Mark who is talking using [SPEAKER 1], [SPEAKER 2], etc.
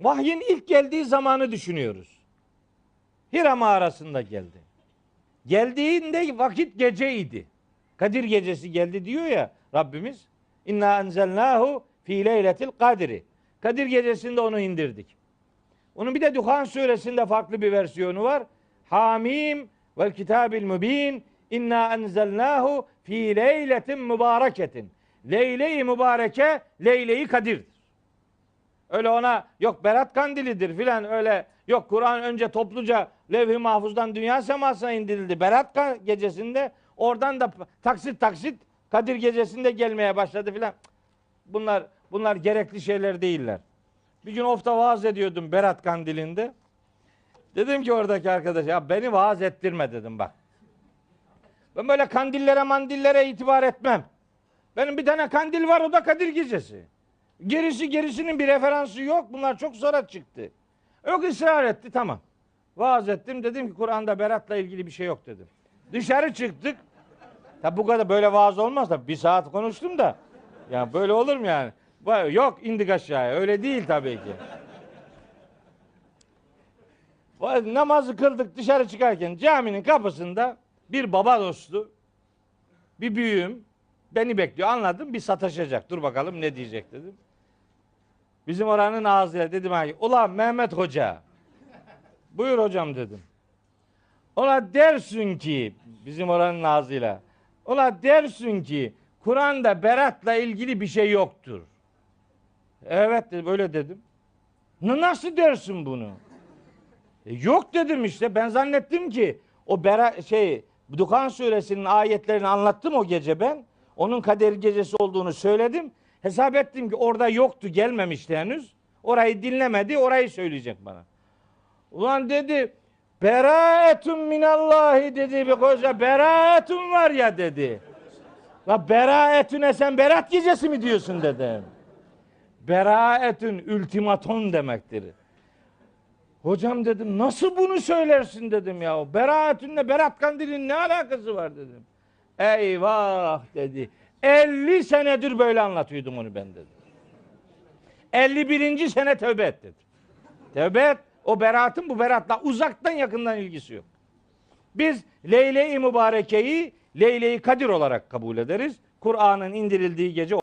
[SPEAKER 1] Vahyin ilk geldiği zamanı düşünüyoruz. Hira mağarasında geldi. Geldiğinde vakit geceydi. Kadir gecesi geldi diyor ya Rabbimiz. İnna enzelnahu fi leyletil kadri. Kadir gecesinde onu indirdik. Onun bir de Duhan suresinde farklı bir versiyonu var. Hamim vel kitabil mübin inna enzelnahu fi leyletin mübareketin. Leyle-i mübareke, leyle-i kadirdir. Öyle ona yok Berat kandilidir filan öyle yok Kur'an önce topluca levh-i mahfuzdan dünya semasına indirildi. Berat gecesinde oradan da taksit taksit Kadir gecesinde gelmeye başladı filan. Bunlar bunlar gerekli şeyler değiller. Bir gün ofta vaaz ediyordum Berat kandilinde. Dedim ki oradaki arkadaş ya beni vaaz ettirme dedim bak. Ben böyle kandillere mandillere itibar etmem. Benim bir tane kandil var o da Kadir gecesi. Gerisi gerisinin bir referansı yok. Bunlar çok sonra çıktı. Yok ısrar etti tamam. Vaaz ettim dedim ki Kur'an'da Berat'la ilgili bir şey yok dedim. Dışarı çıktık. Tabi bu kadar böyle vaaz olmaz da bir saat konuştum da. Ya böyle olur mu yani? Yok indik aşağıya. Öyle değil tabii ki. Namazı kıldık dışarı çıkarken caminin kapısında bir baba dostu, bir büyüğüm beni bekliyor. Anladım bir sataşacak. Dur bakalım ne diyecek dedim. Bizim oranın ağzıyla dedim ha, ulan Mehmet Hoca. Buyur hocam dedim. Ona dersin ki bizim oranın ağzıyla. Ona dersin ki Kur'an'da Berat'la ilgili bir şey yoktur. Evet dedi, böyle dedim. "Na- Nasıl dersin bunu? "E, yok dedim işte. Ben zannettim ki o Bera şey Dukan suresinin ayetlerini anlattım o gece ben. Onun kader gecesi olduğunu söyledim. Hesap ettim ki orada yoktu, gelmemişti henüz. Orayı dinlemedi, orayı söyleyecek bana. Ulan dedi, beraetun minallahi dedi bir koca, beraetun var ya dedi. La beraetüne sen berat gecesi mi diyorsun dedim. Beraetün ultimaton demektir. Hocam dedim nasıl bunu söylersin dedim ya. Beraatünle Berat Kandil'in ne alakası var dedim. Eyvah dedi. 50 senedir böyle anlatıyordum onu ben dedim. 51. sene tövbe et dedi. Tövbe et. O beratın bu beratla uzaktan yakından ilgisi yok. Biz Leyle-i Mübareke'yi Leyle-i Kadir olarak kabul ederiz. Kur'an'ın indirildiği gece